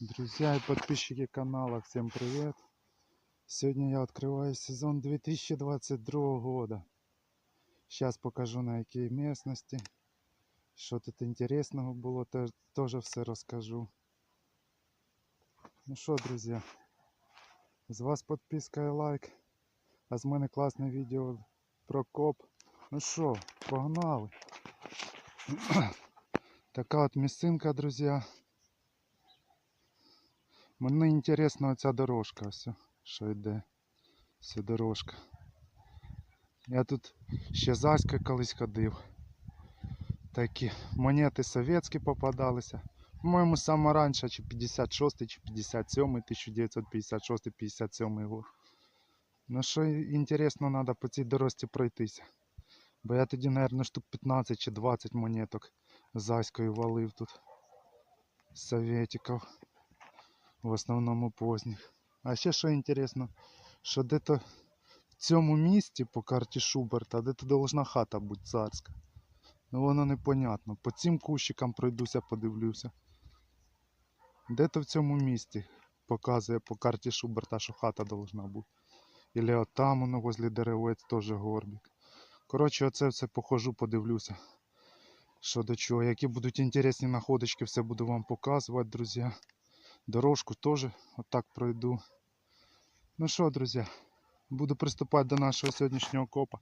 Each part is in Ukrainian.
Друзья и подписчики канала, всем привет! Сегодня я открываю сезон 2022 года. Сейчас покажу на якій местности. Що тут інтересного було, теж, теж все розкажу. Ну що, друзі, з вас підписка і лайк. А з мене класне відео про коп. Ну що, погнали. Така от місцинка, друзі. Мені інтересна оця дорожка, ось, що йде. Ця дорожка. Я тут ще Заська колись ходив. Такі монети совєтські попадалися. По-моєму, саме раніше, чи 56 чи 57 1956-57 год. Ну що інтересно, треба по цій дорожці пройтися. Бо я тоді, мабуть, штук 15 чи 20 монеток Заською валив тут. Советиків. В основному поздніх. А ще що інтересно, що де-то в цьому місті по карті Шуберта, де-то должна хата бути царська. Ну воно непонятно. По цим кущикам пройдуся, подивлюся. Де-то в цьому місті показує по карті Шуберта, що хата должна бути. Ілі от там воно возле деревець теж горбик. Коротше, оце все похожу, подивлюся. Що до чого. Які будуть інтересні находочки, все буду вам показувати, друзі. Дорожку теж отак пройду. Ну що, друзі, буду приступати до нашого сьогоднішнього копа.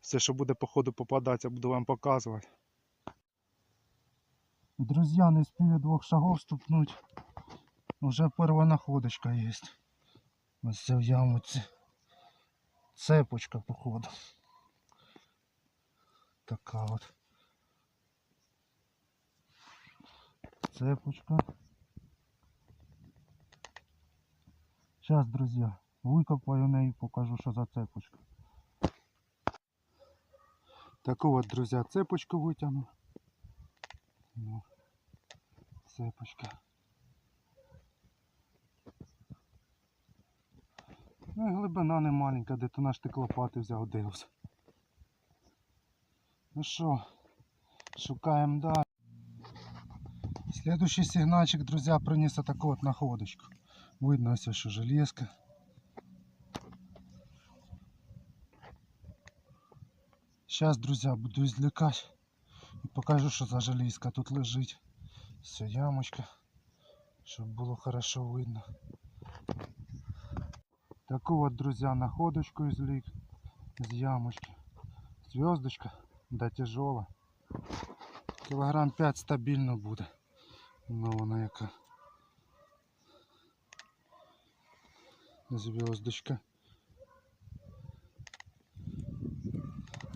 Все, що буде по ходу попадатися, буду вам показувати. Друзі, не спію двох шагов ступнуть. Уже перша находочка є. Ось це в ямуці. Цепочка, походу. Така от. Цепочка. Сейчас, друзья, викопаю неї, покажу, що за цепочка. Таку от, друзі, цепочку витягну. Ну, цепочка. Ну і глибина не маленька, де то наш тик лопати взяв дивився. Ну що, шукаємо далі. Следующий сигнальчик, друзья, приніс таку от находочку. Видно ось, що железка. Сейчас, друзья, буду извлекать і покажу, що за железка тут лежить. Все, ямочка, щоб було хорошо видно. Таку от, друзья, находочку извлек з ямочки. Звездочка, да тяжела. Кілограм 5 стабільно буде. Ну вона яка. Звездочка.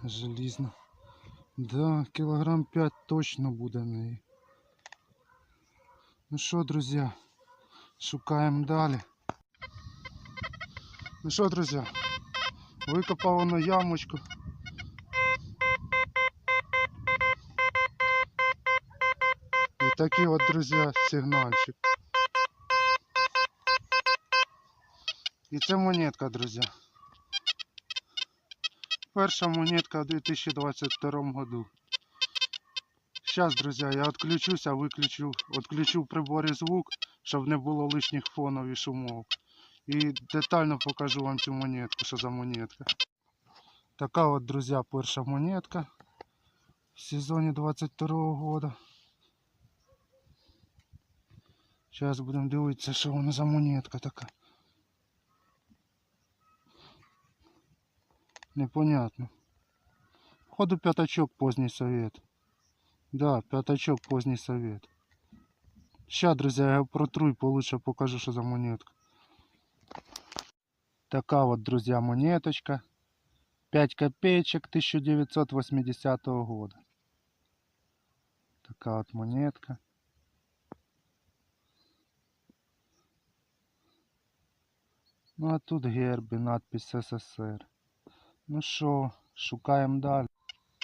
Желізна. Да, кілограм 5 точно буде неї. Ну що, друзі, шукаємо далі. Ну що, друзі, викопав воно ямочку. І такий от, друзі, сигнальчик. І це монетка, друзі. Перша монетка в 2022 году. Зараз, друзі, я відключуся, виключу, відключу в приборі звук, щоб не було лишніх фонів і шумов. І детально покажу вам цю монетку, що за монетка. Така от, друзі, перша монетка в сезоні 22 года. Зараз будемо дивитися, що вона за монетка така. Непонятно. Походу пятачок поздний совет. Да, пятачок поздний совет. Ща, друзья, я протру и получше покажу, что за монетка. Така вот, друзья, монеточка. 5 копеечек 1980 года. Така вот монетка. Ну а тут герб надпись СССР. Ну що, шукаємо далі.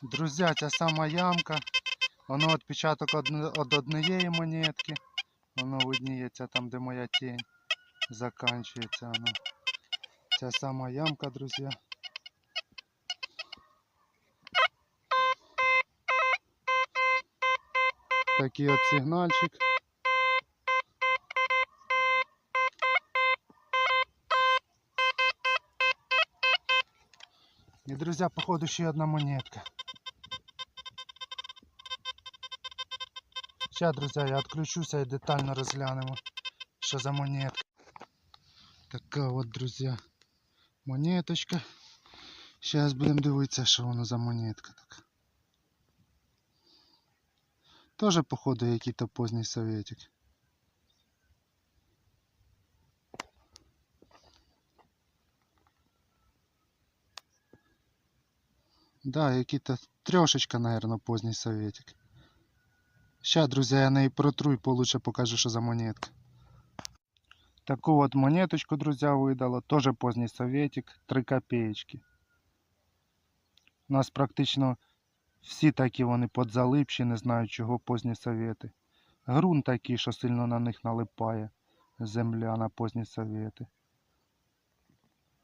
Друзі, ця сама ямка. Воно відпечаток від однієї монетки. Воно видніється там, де моя тінь заканчується. Воно. Ця сама ямка, друзі. Такий от сигнальчик. Друзья, походу ще одна монетка. Сейчас, друзья, я відключуся і детально розглянемо, що за монетка. Така от, друзья, монеточка. Зараз будемо дивитися, що воно за монетка така. Тоже, походу, який-то поздній советик. Да, який-то трешечка, наверное, поздній советик. Ща, друзі, я неї протру і получше покажу, що за монетка. Таку от монеточку, друзі, видало. Тоже поздній советик. 3 копеечки. У нас практично всі такі вони подзалипші, не знаю чого поздні совєти. Грунт такий, що сильно на них налипає. Земля на поздні совєти.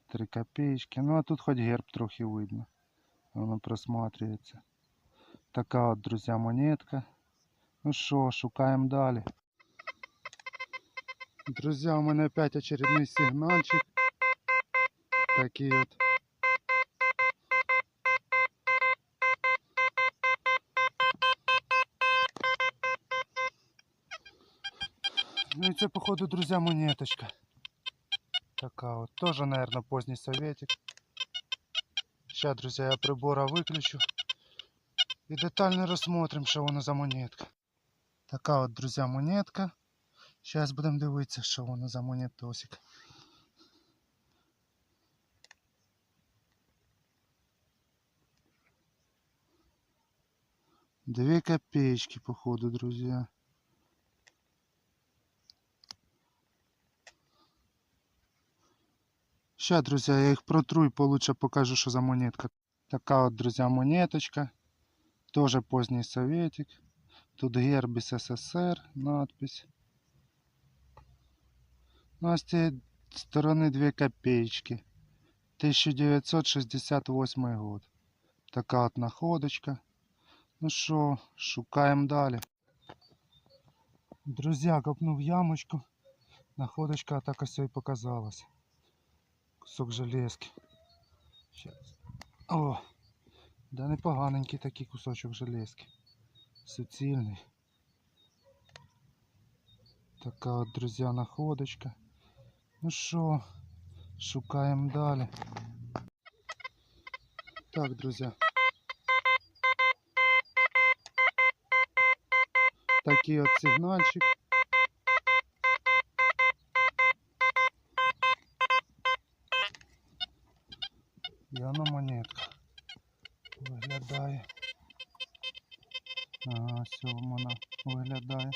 3 копеечки. Ну а тут хоч герб трохи видно. Воно просматривается. Така от, друзі, монетка. Ну що, шукаємо далі. Друзі, у мене опять очередний сигнальчик. Такий от. Ну і це, походу, друзі, монеточка. Така от. Тоже, наверное, поздній советик. Сейчас, друзья, я прибора выключу и детально рассмотрим, що воно за монетка. Така от, друзі, монетка. Зараз будемо дивитися, що воно за монетосик. Две копеечки, походу, друзья. Сейчас, друзья, я их протру и получше покажу, что за монетка. Така от, друзья, монеточка. Тоже поздний советик. Тут герб СССР, надпись. Ну, а с этой стороны 2 копеечки. 1968 год. Така от находочка. Ну що, шукаємо далі. Друзья, копнув ямочку. Находочка так ось і показалась. Кусок железки. Щас. О! Да непоганенький такий кусочок железки. Суцільний. Така от, друзі, находочка. Ну що, шукаємо далі. Так, друзі. Такий от сигнальчик. Воно монетка. Виглядає. Ага, все вона виглядає.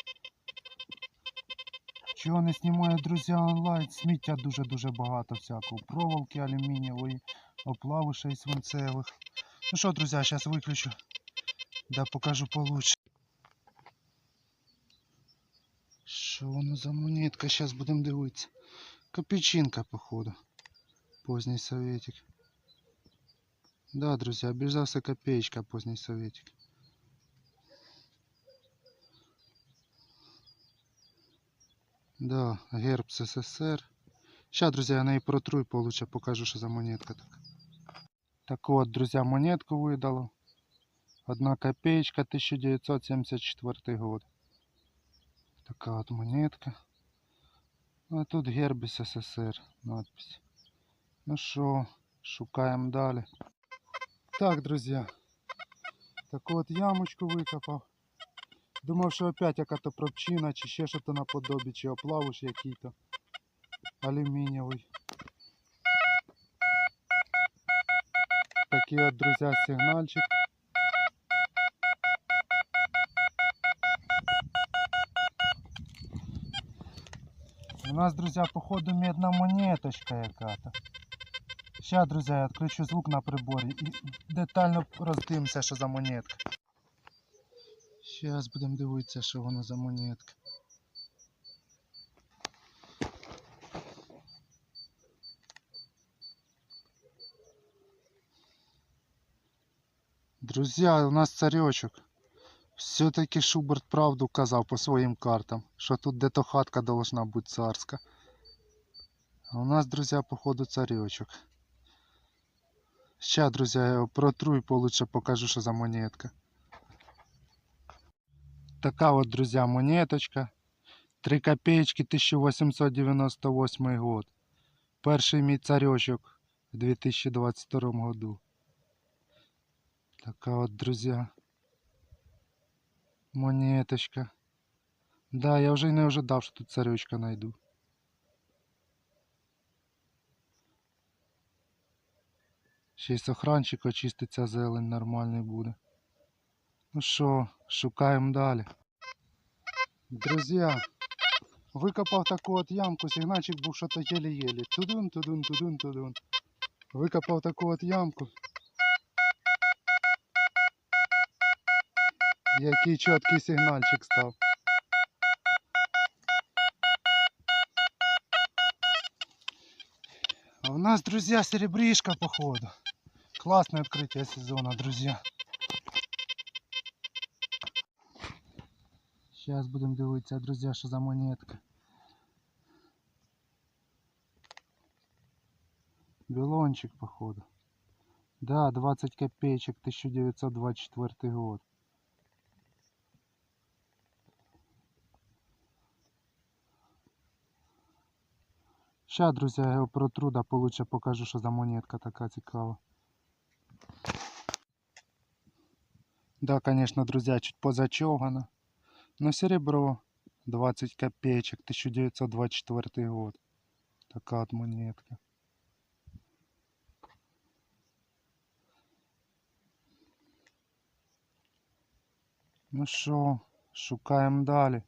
Чого не знімаю, друзі, онлайн? Сміття дуже-дуже багато всякого. Проволоки алюмінієвої, оплавишей свинцевих. Ну що, друзі, зараз виключу. Да покажу получше. Що воно за монетка? Зараз будемо дивитися. Копійчинка, походу. Поздній советик. Да, друзья, все копеечка, поздній советик. Да, герб СССР. Сейчас, друзья, я неї протру і получше покажу, що за монетка така. Таку от, друзья, монетку видало. Одна копеечка, 1974 год. Така от монетка. А тут герб СССР, надпись. Ну що, шукаємо далі. Так, друзья. Таку от ямочку викопав. Думав, що опять яка-то пробчина, чи ще щось наподобі, чи оплавиш який-то алюмінієвий. Такий от, друзі, сигнальчик. У нас, друзья, походу медна монеточка яка-то. Сейчас, друзья, я відключу звук на приборі і детально роздивимося, що за монетка. Зараз будемо дивитися, що воно за монетка. Друзья, у нас царечок. Все-таки Шуберт правду казав по своїм картам, що тут де-то хатка должна бути царська. А у нас, друзья, походу царечок. Ща, друзі, я і получше покажу, що за монетка. Така от, друзі, монеточка. 3 копеечки 1898 год. Перший мій царьочок в 2022 году. Така от, друзі. Монеточка. Да, я вже не ожидав, що тут царючка найду. Ще й сохранчик очиститься, зелень нормальний буде. Ну що, шукаємо далі. Друзі, викопав таку от ямку, сигнальчик був що-то єлі-єлі. Тудун, тудун, тудун, тудун. Викопав таку от ямку. Який чіткий сигнальчик став. А у нас, друзья, серебришка, походу. Классное открытие сезона, друзья. Сейчас будем дивитися, друзья, що за монетка. Белончик, походу. Да, 20 копеечек, 1924 год. Ща, друзі, я його протру, да получше покажу, що за монетка така цікава. Да, конечно, друзья, чуть позачевано. Но серебро 20 копеечек, 1924 год. Така от монетка. Ну що, шукаємо далі.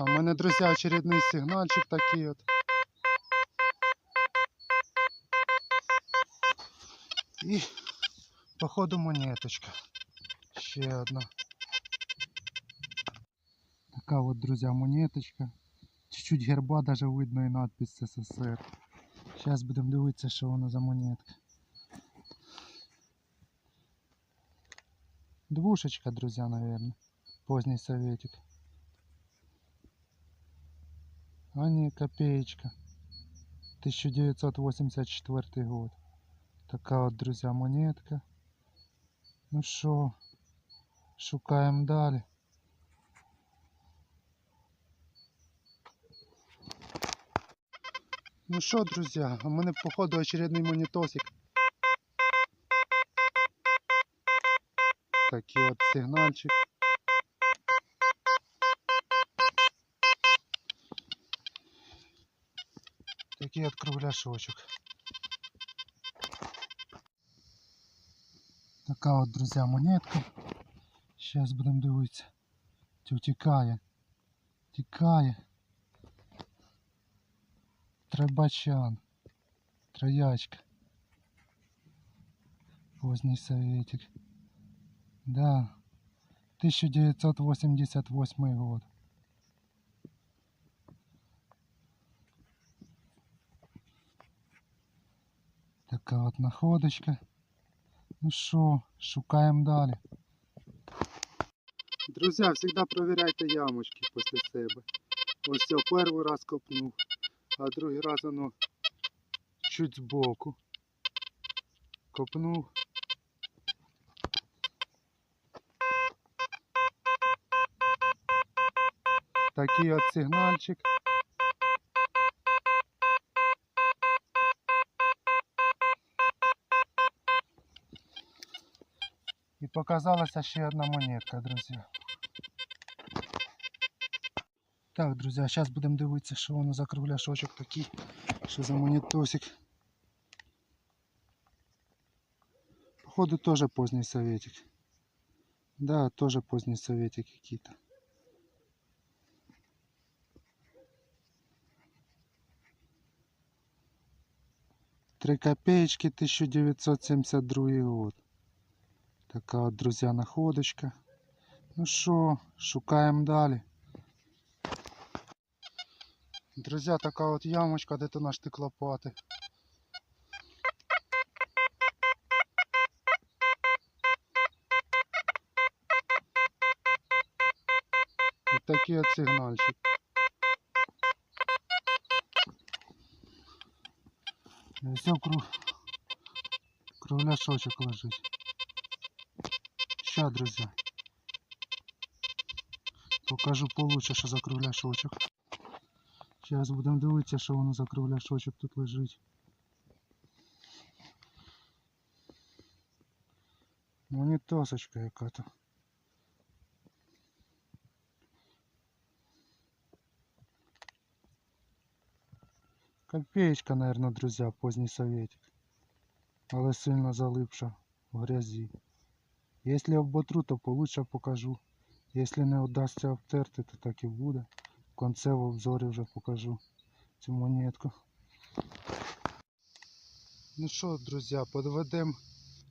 А в мене, друзі, очередний сигнальчик такий от. І походу монеточка. Ще одна. Така от, друзі, монеточка. Чуть-чуть герба даже видно і надпись СССР. Зараз будемо дивитися, що воно за монетка. Двушечка, друзі, наверное. Поздний советик. А не, копеечка. 1984 год. Така от, друзі, монетка. Ну що, шукаємо далі. Ну що, друзі, у мене походу очередний монетосик. Такий от сигнальчик. Такий от кругляшочок. Така от, друзі, монетка. Зараз будемо дивитися. Чи втікає. Тікає. Требачан. Троячка. Поздний советик. Да. 1988 год. Така от находочка. Ну що, шукаємо далі. Друзі, завжди перевіряйте ямочки після себе. Ось все, перший раз копнув, а другий раз воно чуть збоку. Копнув. Такий от сигнальчик. Показалася ще одна монетка, друзі. Так, друзі, зараз будемо дивитися, що воно за кругляшочок такий, що за монетосик. Походу теж поздний советик. Да, тоже поздний советик какие-то. Три копеечки 1972 год. Така от, друзі, находочка. Ну що, шукаємо далі. Друзі, така от ямочка, де то наш тик лопати. І такий от сигнальчик. Ось круг... кругляшочок лежить. Ща, друзі. Покажу получше, що за кругляшочок. Зараз будемо дивитися, що воно за кругляшочок тут лежить. Монітосочка яка-то. Копеечка, наверное, друзья, поздний советик. Але сильно залипша в грязі. Якщо оботру, то получше покажу. Якщо не вдасться обтерти, то так і буде. В конце в обзорі вже покажу цю монетку. Ну що, друзі, подведемо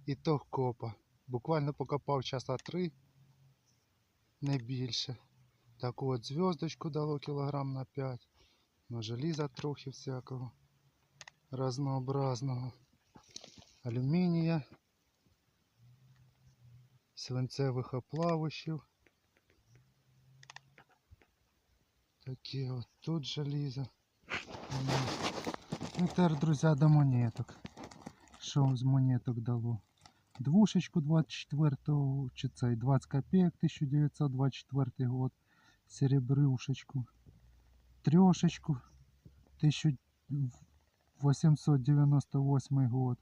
ітог копа. Буквально покопав часа три, не більше. Таку от зв'язочку дало кілограм на 5. На желіза трохи всякого разнообразного. Алюмінія, свинцевих оплавищів. Такі от тут желізо. Ну, тепер, друзі, до монеток. Що з монеток дало? Двушечку 24-го, чи цей 20 копеек 1924 год. Серебрюшечку. Трьошечку 1898 год.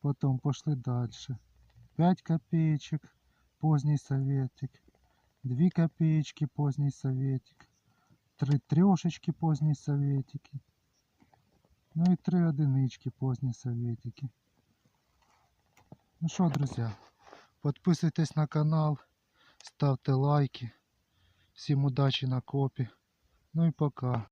Потом пошли дальше. 5 копеечек, поздний советик. 2 копеечки, поздний советик. 3 трешечки, поздние советики. Ну и 3 одинички, поздние советики. Ну что, друзья, подписывайтесь на канал, ставьте лайки. Всем удачи на копе. Ну и пока.